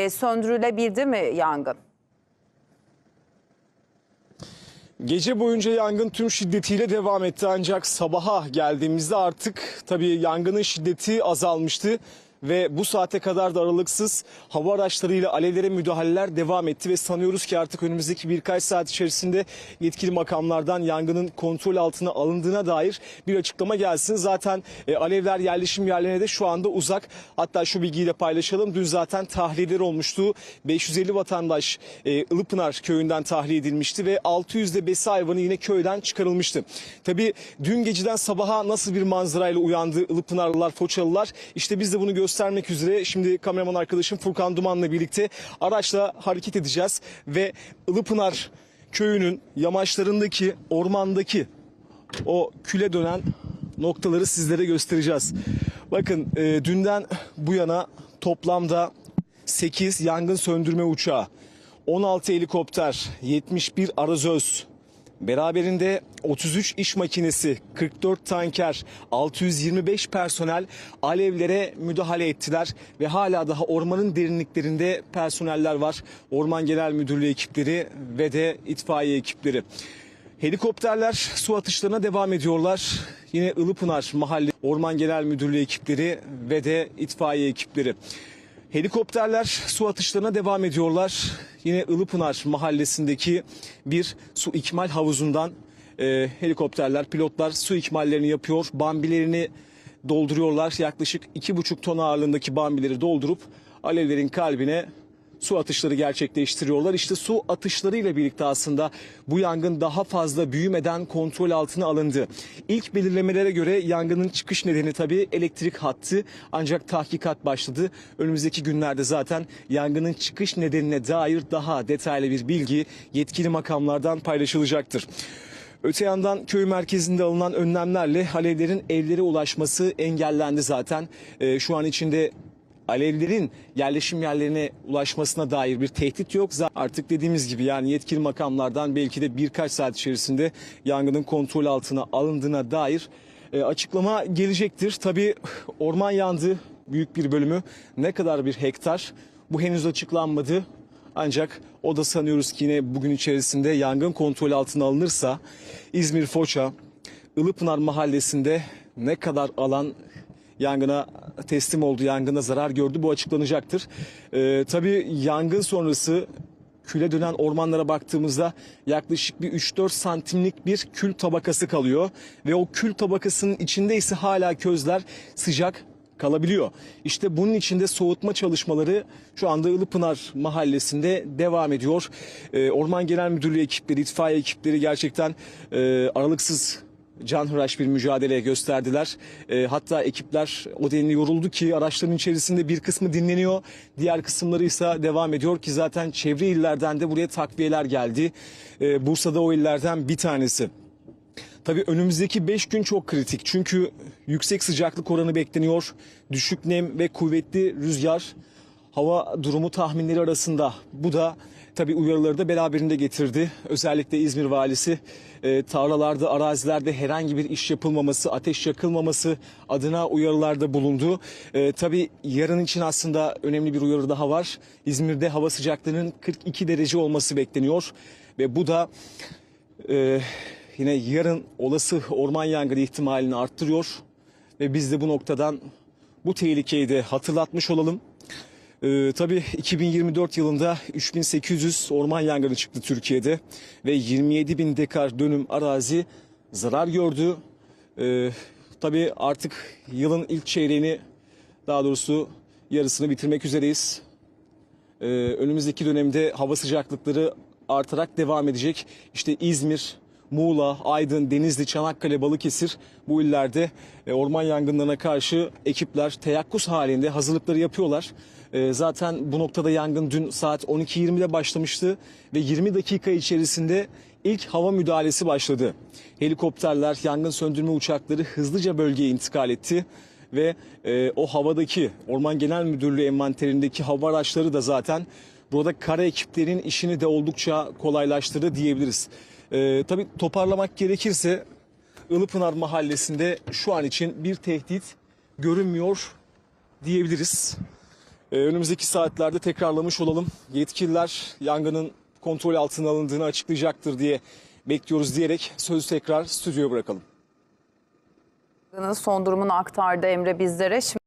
E, söndürülebildi mi yangın? Gece boyunca yangın tüm şiddetiyle devam etti ancak sabaha geldiğimizde artık tabii yangının şiddeti azalmıştı ve bu saate kadar da aralıksız hava araçlarıyla alevlere müdahaleler devam etti ve sanıyoruz ki artık önümüzdeki birkaç saat içerisinde yetkili makamlardan yangının kontrol altına alındığına dair bir açıklama gelsin. Zaten e, alevler yerleşim yerlerine de şu anda uzak. Hatta şu bilgiyi de paylaşalım. Dün zaten tahliyeler olmuştu. 550 vatandaş e, Ilıpınar köyünden tahliye edilmişti ve 600 de besi hayvanı yine köyden çıkarılmıştı. Tabii dün geceden sabaha nasıl bir manzarayla uyandı Ilıpınarlılar, Foçalılar? İşte biz de bunu göstermek üzere şimdi kameraman arkadaşım Furkan Duman'la birlikte araçla hareket edeceğiz ve Ilıpınar köyünün yamaçlarındaki, ormandaki o küle dönen noktaları sizlere göstereceğiz. Bakın e, dünden bu yana toplamda 8 yangın söndürme uçağı, 16 helikopter, 71 arazöz, beraberinde 33 iş makinesi, 44 tanker, 625 personel alevlere müdahale ettiler ve hala daha ormanın derinliklerinde personeller var. Orman Genel Müdürlüğü ekipleri ve de itfaiye ekipleri. Helikopterler su atışlarına devam ediyorlar. Yine Ilıpınar Mahalle Orman Genel Müdürlüğü ekipleri ve de itfaiye ekipleri. Helikopterler su atışlarına devam ediyorlar. Yine Ilıpınar mahallesindeki bir su ikmal havuzundan e, helikopterler, pilotlar su ikmallerini yapıyor. Bambilerini dolduruyorlar. Yaklaşık iki buçuk ton ağırlığındaki bambileri doldurup alevlerin kalbine su atışları gerçekleştiriyorlar. İşte su atışlarıyla birlikte aslında bu yangın daha fazla büyümeden kontrol altına alındı. İlk belirlemelere göre yangının çıkış nedeni tabii elektrik hattı ancak tahkikat başladı. Önümüzdeki günlerde zaten yangının çıkış nedenine dair daha detaylı bir bilgi yetkili makamlardan paylaşılacaktır. Öte yandan köy merkezinde alınan önlemlerle alevlerin evlere ulaşması engellendi zaten. Ee, şu an içinde alevlerin yerleşim yerlerine ulaşmasına dair bir tehdit yok. Artık dediğimiz gibi yani yetkili makamlardan belki de birkaç saat içerisinde yangının kontrol altına alındığına dair e, açıklama gelecektir. Tabii orman yandı büyük bir bölümü. Ne kadar bir hektar bu henüz açıklanmadı. Ancak o da sanıyoruz ki yine bugün içerisinde yangın kontrol altına alınırsa İzmir Foça, Ilıpınar mahallesinde ne kadar alan yangına teslim oldu, yangına zarar gördü bu açıklanacaktır. Ee, tabii yangın sonrası küle dönen ormanlara baktığımızda yaklaşık bir 3-4 santimlik bir kül tabakası kalıyor. Ve o kül tabakasının içinde ise hala közler sıcak kalabiliyor. İşte bunun içinde soğutma çalışmaları şu anda Ilıpınar mahallesinde devam ediyor. Ee, Orman Genel Müdürlüğü ekipleri, itfaiye ekipleri gerçekten e, aralıksız canhıraş bir mücadele gösterdiler. E, hatta ekipler o denli yoruldu ki araçların içerisinde bir kısmı dinleniyor. Diğer kısımları ise devam ediyor ki zaten çevre illerden de buraya takviyeler geldi. E, Bursa'da o illerden bir tanesi. Tabii önümüzdeki 5 gün çok kritik. Çünkü yüksek sıcaklık oranı bekleniyor. Düşük nem ve kuvvetli rüzgar hava durumu tahminleri arasında. Bu da tabii uyarıları da beraberinde getirdi. Özellikle İzmir valisi e, tarlalarda, arazilerde herhangi bir iş yapılmaması, ateş yakılmaması adına uyarılarda bulundu. E, tabii yarın için aslında önemli bir uyarı daha var. İzmir'de hava sıcaklığının 42 derece olması bekleniyor ve bu da e, yine yarın olası orman yangını ihtimalini arttırıyor ve biz de bu noktadan bu tehlikeyi de hatırlatmış olalım. Ee, tabii 2024 yılında 3800 orman yangını çıktı Türkiye'de ve 27 bin dekar dönüm arazi zarar gördü. Ee, tabii artık yılın ilk çeyreğini daha doğrusu yarısını bitirmek üzereyiz. Ee, önümüzdeki dönemde hava sıcaklıkları artarak devam edecek. İşte İzmir, Muğla, Aydın, Denizli, Çanakkale, Balıkesir bu illerde e, orman yangınlarına karşı ekipler teyakkuz halinde hazırlıkları yapıyorlar. E, Zaten bu noktada yangın dün saat 12.20'de başlamıştı ve 20 dakika içerisinde ilk hava müdahalesi başladı. Helikopterler, yangın söndürme uçakları hızlıca bölgeye intikal etti ve e, o havadaki Orman Genel Müdürlüğü envanterindeki hava araçları da zaten burada kara ekiplerin işini de oldukça kolaylaştırdı diyebiliriz. E, tabii toparlamak gerekirse Ilıpınar Mahallesi'nde şu an için bir tehdit görünmüyor diyebiliriz. Ee, önümüzdeki saatlerde tekrarlamış olalım. Yetkililer yangının kontrol altına alındığını açıklayacaktır diye bekliyoruz diyerek sözü tekrar stüdyoya bırakalım. Son durumunu aktardı Emre bizlere. Şimdi